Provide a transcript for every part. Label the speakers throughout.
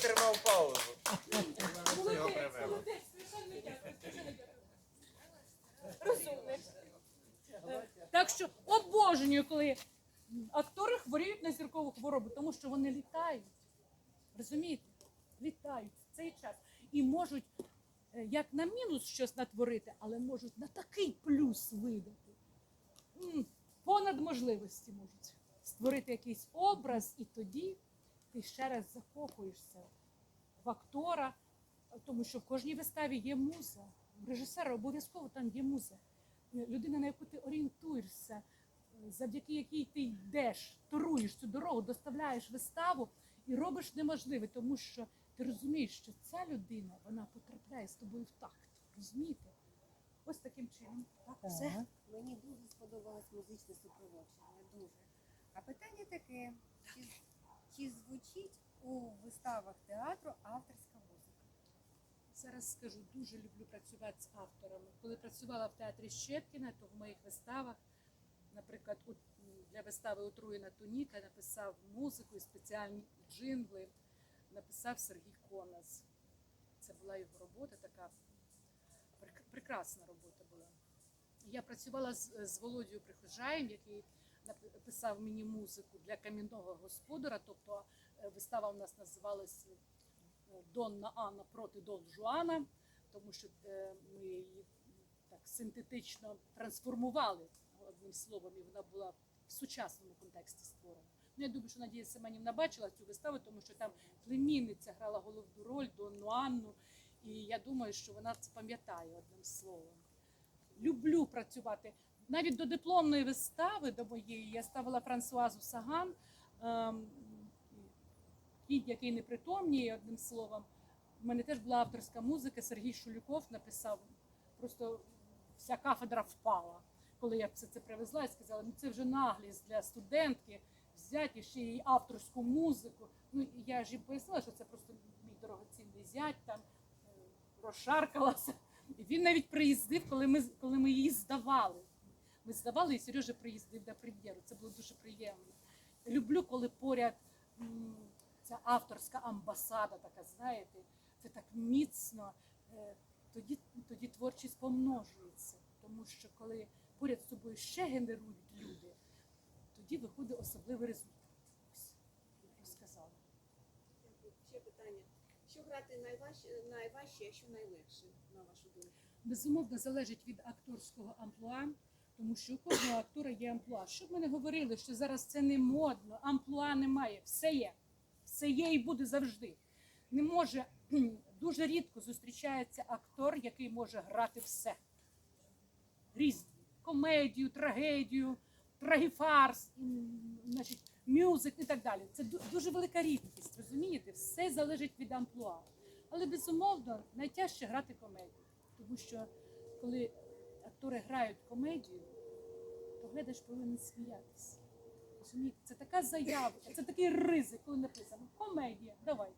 Speaker 1: витримав паузу.
Speaker 2: Е, Так що обожнюю, коли актори хворіють на зіркову хворобу, тому що вони літають. Розумієте? Літають в цей час і можуть е, як на мінус щось натворити, але можуть на такий плюс видати. Понад можливості можуть створити якийсь образ, і тоді ти ще раз закохуєшся в актора, тому що в кожній виставі є муза. У режисера обов'язково там є муза. Людина, на яку ти орієнтуєшся, завдяки якій ти йдеш, торуєш цю дорогу, доставляєш виставу і робиш неможливе, тому що ти розумієш, що ця людина вона потрапляє з тобою в такт. Розумієте? Ось таким чином. Так, все.
Speaker 3: Мені дуже сподобалось музичне супроводження. Дуже. А питання таке: чи, чи звучить у виставах театру авторська музика?
Speaker 2: Зараз скажу, дуже люблю працювати з авторами. Коли працювала в театрі Щепкіна, то в моїх виставах, наприклад, для вистави Отруєна Туніка написав музику і спеціальні джингли, написав Сергій Конас. Це була його робота, така прекрасна робота була. Я працювала з, Володією Приходжаєм, який напи- писав мені музику для камінного господара. Тобто е, вистава у нас називалась е, Донна Анна проти Дон Жуана, тому що е, ми її так синтетично трансформували одним словом, і вона була в сучасному контексті створена. Ну, я думаю, що Надія Семенівна бачила цю виставу, тому що там племінниця грала головну роль Донну Анну, і я думаю, що вона це пам'ятає одним словом. Люблю працювати. Навіть до дипломної вистави, до моєї, я ставила Франсуазу Саган, ем, кіт, який непритомніє, одним словом. У мене теж була авторська музика. Сергій Шулюков написав. Просто вся кафедра впала. Коли я все це привезла, і сказала, ну це вже наглість для студентки взяти ще й авторську музику. Ну я ж їм пояснила, що це просто мій дорогоцінний зять там е, розшаркалася. І він навіть приїздив, коли ми коли ми її здавали. Ми здавали, і Сережа приїздив на прем'єру. Це було дуже приємно. Люблю, коли поряд ця авторська амбасада, така, знаєте, це так міцно. Е, Тоді, тоді творчість помножується, тому що коли поряд з тобою ще генерують люди, тоді виходить особливий результат. Ось, я розказала.
Speaker 4: Ще питання. Що грати найважче, найважче, а що найлегше, на вашу думку?
Speaker 2: безумовно залежить від акторського амплуа, тому що у кожного актора є амплуа. Щоб ми не говорили, що зараз це не модно, амплуа немає, все є. Все є і буде завжди. Не може дуже рідко зустрічається актор, який може грати все. Різні. Комедію, трагедію, трагіфарс, значить, мюзик і так далі. Це дуже велика рідкість, розумієте? Все залежить від амплуа. Але безумовно найтяжче грати комедію. Тому що коли актори грають комедію, глядач повинен сміятися. Розумієте, це така заява, це такий ризик, коли написано комедія, давай.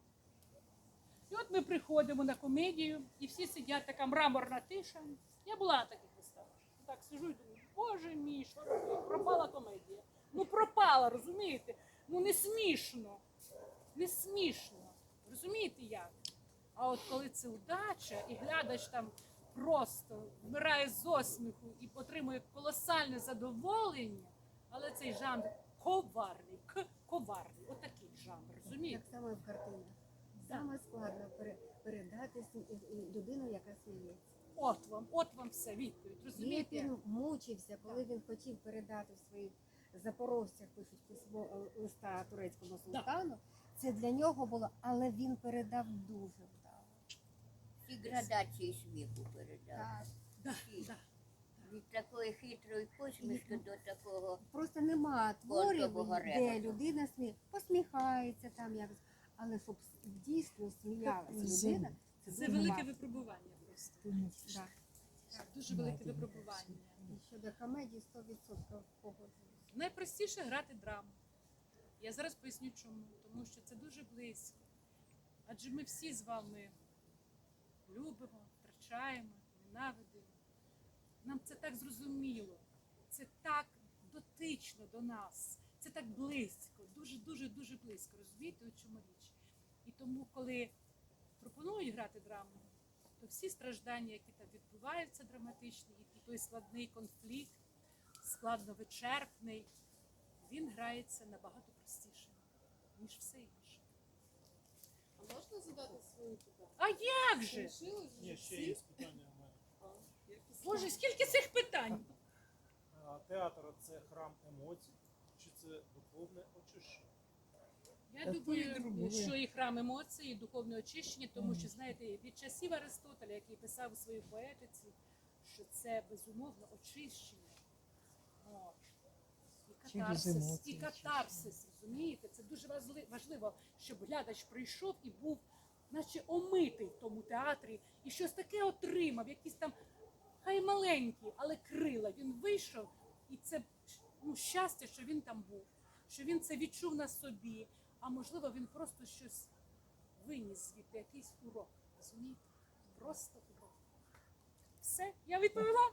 Speaker 2: І от ми приходимо на комедію, і всі сидять, така мраморна тиша. Я була на таких виставах. Так сижу і думаю, боже мій, що робити? Пропала комедія. Ну пропала, розумієте? Ну не смішно. Не смішно. Розумієте як? А от коли це удача, і глядач там просто вмирає з осміху і отримує колосальне задоволення, але цей жанр коварний, к коварний, отакий жанр, розумієте?
Speaker 3: Так само і в картинах. Саме складно пере- передати людину, яка сміється.
Speaker 2: От вам, от вам все відповідь. Розумієте?
Speaker 3: він мучився, коли він хотів передати в своїх запорожцях, пишуть письмо е, листа турецькому султану. Це для нього було, але він передав дуже
Speaker 5: Всі градації сміху передав.
Speaker 2: Да, да.
Speaker 5: Від такої хитрої посмішки до такого.
Speaker 3: Просто нема творів, де людина смі... посміхається там якось. Але щоб дійсно сміялася людина, це,
Speaker 2: Це велике
Speaker 3: важко.
Speaker 2: випробування просто.
Speaker 3: Да.
Speaker 2: Так, дуже велике випробування.
Speaker 3: І щодо комедії 100% погоджуюсь.
Speaker 2: Найпростіше грати драму. Я зараз поясню чому. Тому що це дуже близько. Адже ми всі з вами любимо, втрачаємо, ненавидимо. Нам це так зрозуміло, це так дотично до нас, це так близько, дуже, дуже, дуже близько. Розумієте, у чому річ? І тому, коли пропонують грати драму, то всі страждання, які там відбуваються драматичні, і той складний конфлікт, складно вичерпний, він грається набагато простіше, ніж все інше.
Speaker 6: А можна задати свою питання?
Speaker 2: А як же?
Speaker 6: Лишилось вже
Speaker 1: Ні, ще
Speaker 6: всі?
Speaker 1: є питання у мене.
Speaker 2: Боже, скільки цих питань?
Speaker 1: А, Театр це храм емоцій, чи це духовне очищення?
Speaker 2: Я
Speaker 7: Та
Speaker 2: думаю, що і храм емоцій, і духовне очищення, тому що, знаєте, від часів Аристотеля, який писав у своїй поетиці, що це безумовно очищення. От. Катарсис,
Speaker 7: емоції
Speaker 2: і катарсис, розумієте? Це дуже важли- важливо, щоб глядач прийшов і був, наче омитий в тому театрі, і щось таке отримав, якісь там, хай маленькі, але крила. Він вийшов, і це ну, щастя, що він там був, що він це відчув на собі, а можливо, він просто щось виніс звідти, якийсь урок. Розумієте? Просто урок. Все, я відповіла.